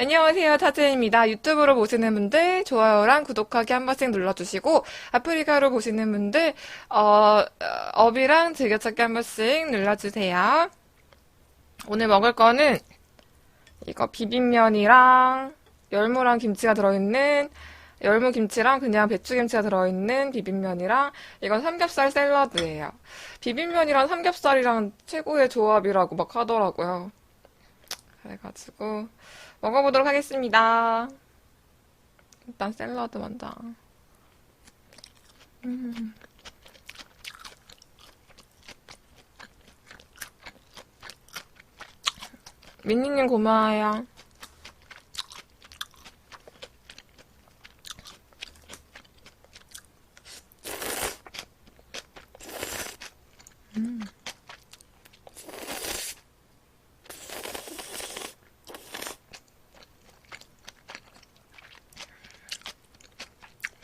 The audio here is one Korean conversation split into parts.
안녕하세요. 타즈입니다. 유튜브로 보시는 분들 좋아요랑 구독하기 한 번씩 눌러주시고 아프리카로 보시는 분들 어, 어, 업이랑 즐겨찾기 한 번씩 눌러주세요. 오늘 먹을 거는 이거 비빔면이랑 열무랑 김치가 들어있는 열무 김치랑 그냥 배추 김치가 들어있는 비빔면이랑 이건 삼겹살 샐러드예요. 비빔면이랑 삼겹살이랑 최고의 조합이라고 막 하더라고요. 그래가지고 먹어보도록 하겠습니다. 일단 샐러드 먼저. 음. 민니님 고마워요.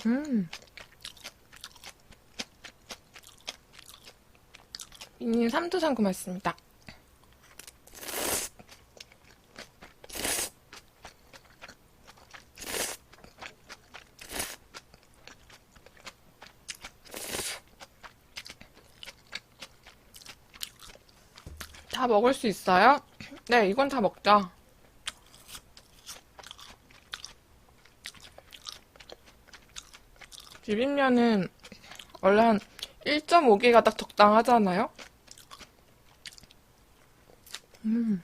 음. 민니님 삼두산 고맙습니다. 다 먹을 수 있어요? 네, 이건 다 먹자. 비빔면은 원래 한 1.5개가 딱 적당하잖아요? 음. 음.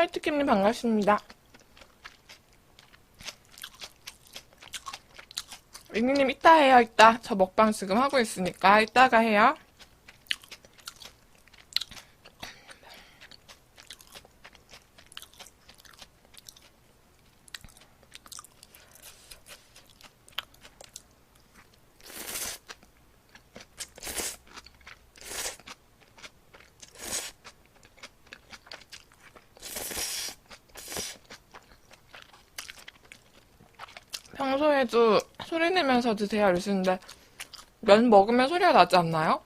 화이트킴님 반갑습니다. 링리님 이따 해요, 이따. 저 먹방 지금 하고 있으니까 이따가 해요. 평소에도 소리 내면서 드세요 이러시는데 면 먹으면 소리가 나지 않나요?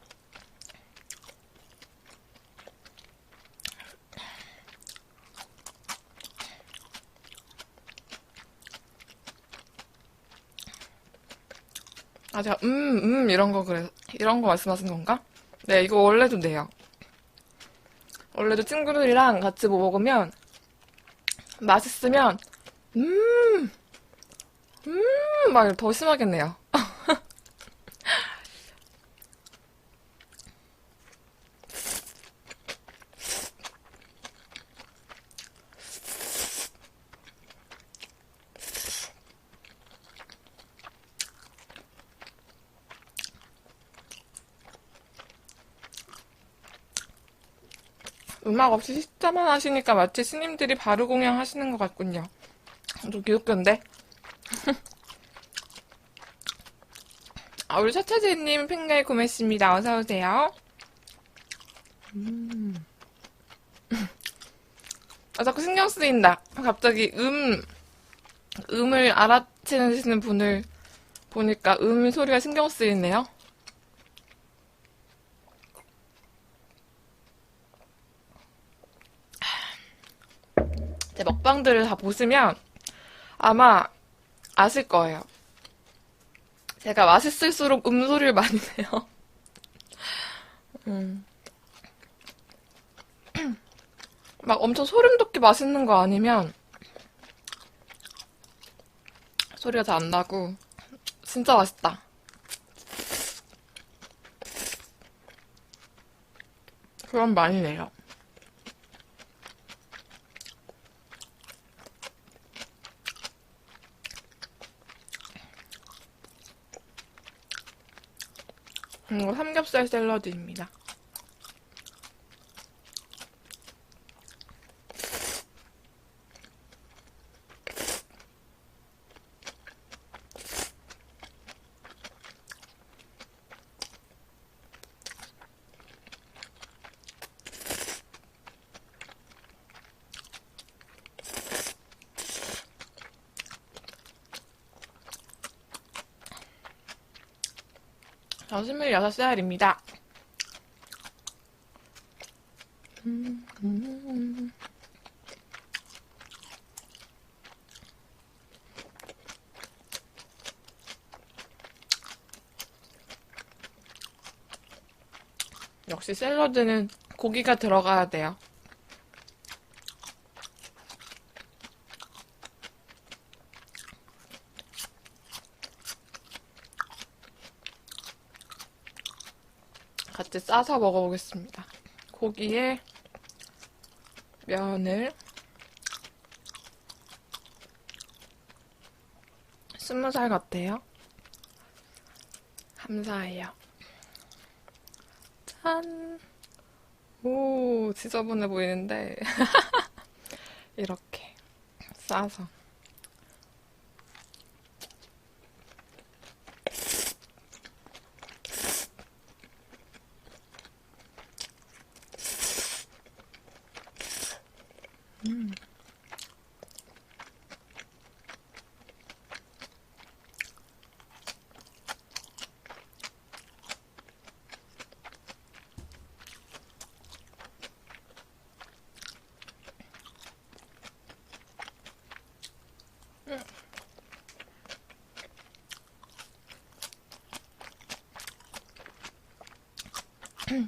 아 제가 음음 이런 거 그래 이런 거 말씀하신 건가? 네 이거 원래도 돼요. 원래도 친구들이랑 같이 뭐 먹으면 맛있으면 음 음, 막 더 심하겠네요. 음악 없이 식사만 하시니까 마치 스님들이 바르 공양 하시는 것 같군요. 좀 기웃겨인데? 아, 우리 차차제님 팬가이 고맙습니다. 어서오세요. 음. 아, 자꾸 신경 쓰인다. 갑자기 음, 음을 알아채시는 분을 보니까 음 소리가 신경 쓰이네요. 제 먹방들을 다 보시면 아마 아실 거예요. 제가 맛있을수록 음소리를 많이 내요. 음. 막 엄청 소름 돋게 맛있는 거 아니면 소리가 잘 안 나고 진짜 맛있다. 그럼 많이 내요. 음, 삼겹살 샐러드입니다. 저 26살입니다. 역시 샐러드는 고기가 들어가야 돼요. 같이 싸서 먹어보겠습니다. 고기에 면을 스무 살 같아요. 감사해요. 짠! 오, 지저분해 보이는데. 이렇게 싸서.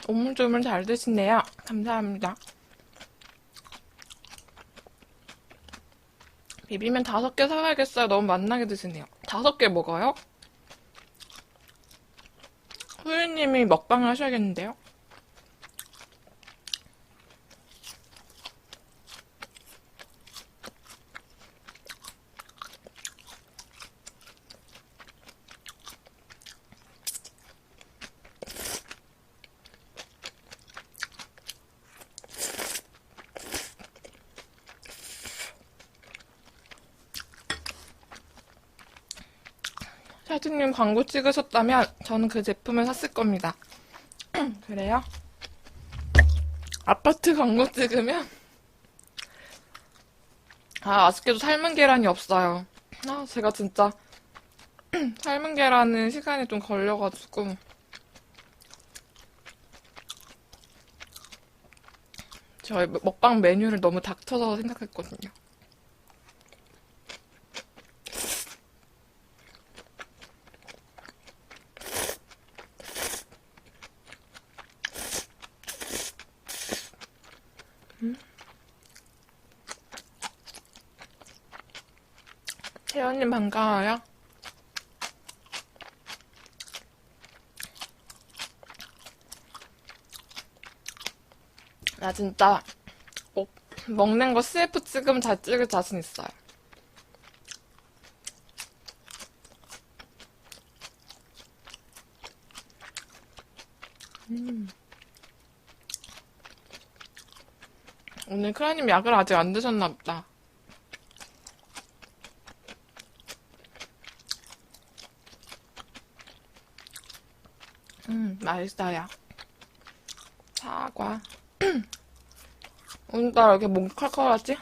오물조물 잘 드시네요. 감사합니다. 비비면 다섯 개 사와야겠어요. 너무 맛나게 드시네요. 다섯 개 먹어요? 후유님이 먹방을 하셔야겠는데요? 광고 찍으셨다면 저는 그 제품을 샀을 겁니다. 그래요? 아파트 광고 찍으면 아 아쉽게도 삶은 계란이 없어요. 아 제가 진짜 삶은 계란은 시간이 좀 걸려가지고 저희 먹방 메뉴를 너무 닥쳐서 생각했거든요. 태연님 반가워요. 나 진짜 꼭 먹는 거 CF 찍으면 잘 찍을 자신 있어요. 음. 오늘 크라님 약을 아직 안 드셨나 보다. 음, 맛있어요. 사과. 오늘따라 이렇게 몸 칼칼하지?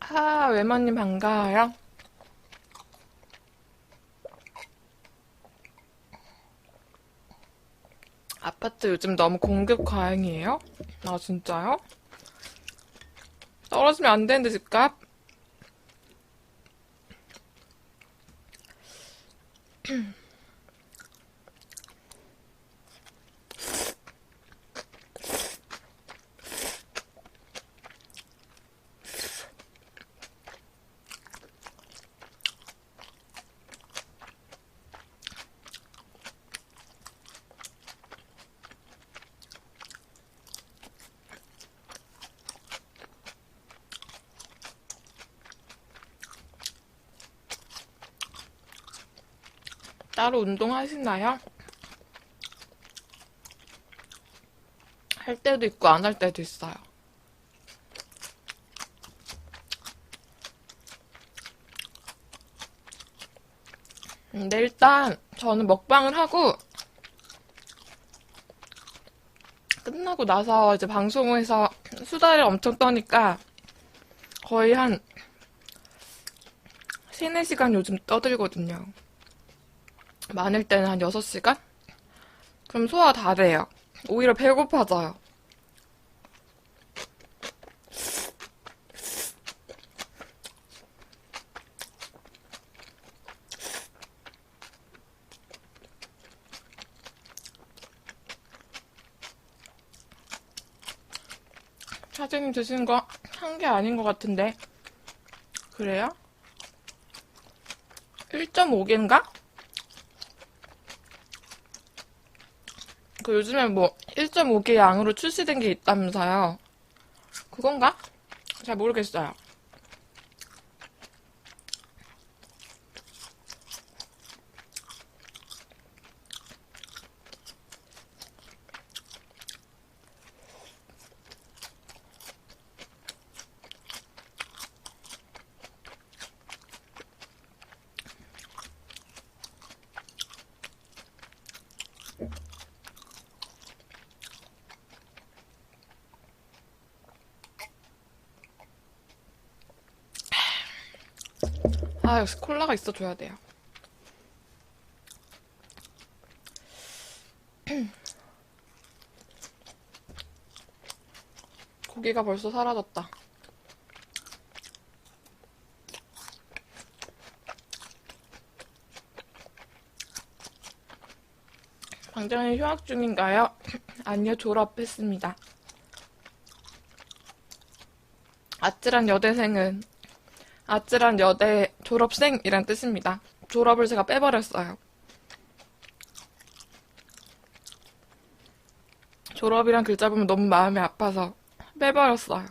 아, 외모님 반가워요. 아파트 요즘 너무 공급 과잉이에요? 아, 진짜요? 떨어지면 안 되는데, 집값? 따로 운동하시나요? 할 때도 있고 안 할 때도 있어요. 근데 일단 저는 먹방을 하고 끝나고 나서 이제 방송에서 수다를 엄청 떠니까 거의 한 3, 4시간 요즘 떠들거든요. 많을 때는 한 6시간? 그럼 소화 다 돼요. 오히려 배고파져요. 사장님 드시는 거 한 게 아닌 것 같은데. 그래요? 1.5개인가? 그 요즘에 뭐 1.5개 양으로 출시된 게 있다면서요. 그건가? 잘 모르겠어요. 아, 역시 콜라가 있어줘야 돼요. 고기가 벌써 사라졌다. 방장님 휴학 중인가요? 아니요, 졸업했습니다. 아찔한 여대생은 아찔한 여대 졸업생이란 뜻입니다. 졸업을 제가 빼버렸어요. 졸업이란 글자 보면 너무 마음이 아파서 빼버렸어요.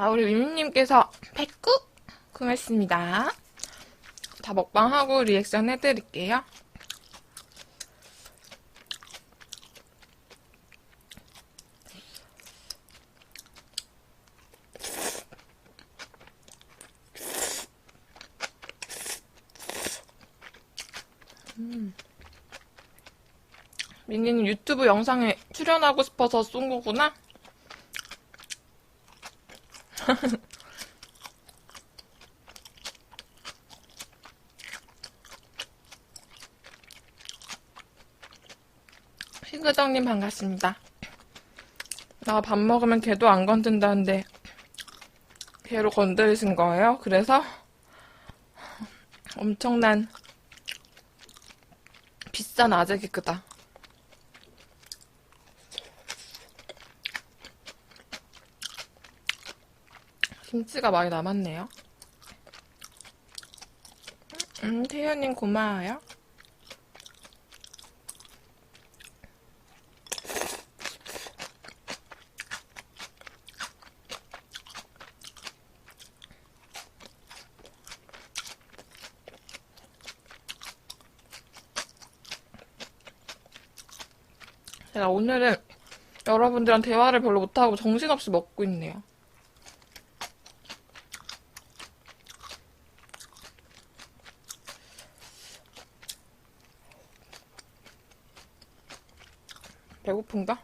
아, 우리 위민님께서 백국 고맙습니다. 다 먹방하고 리액션 해드릴게요. 음. 민니는 유튜브 영상에 출연하고 싶어서 쏜 거구나? 희그덕님 반갑습니다. 나 밥 먹으면 걔도 안 건든다는데 걔로 건드리신 거예요? 그래서 엄청난 비싼 아재 개그다. 김치가 많이 남았네요. 음, 태연님 고마워요. 제가 오늘은 여러분들이랑 대화를 별로 못하고 정신없이 먹고 있네요. 배고픈가?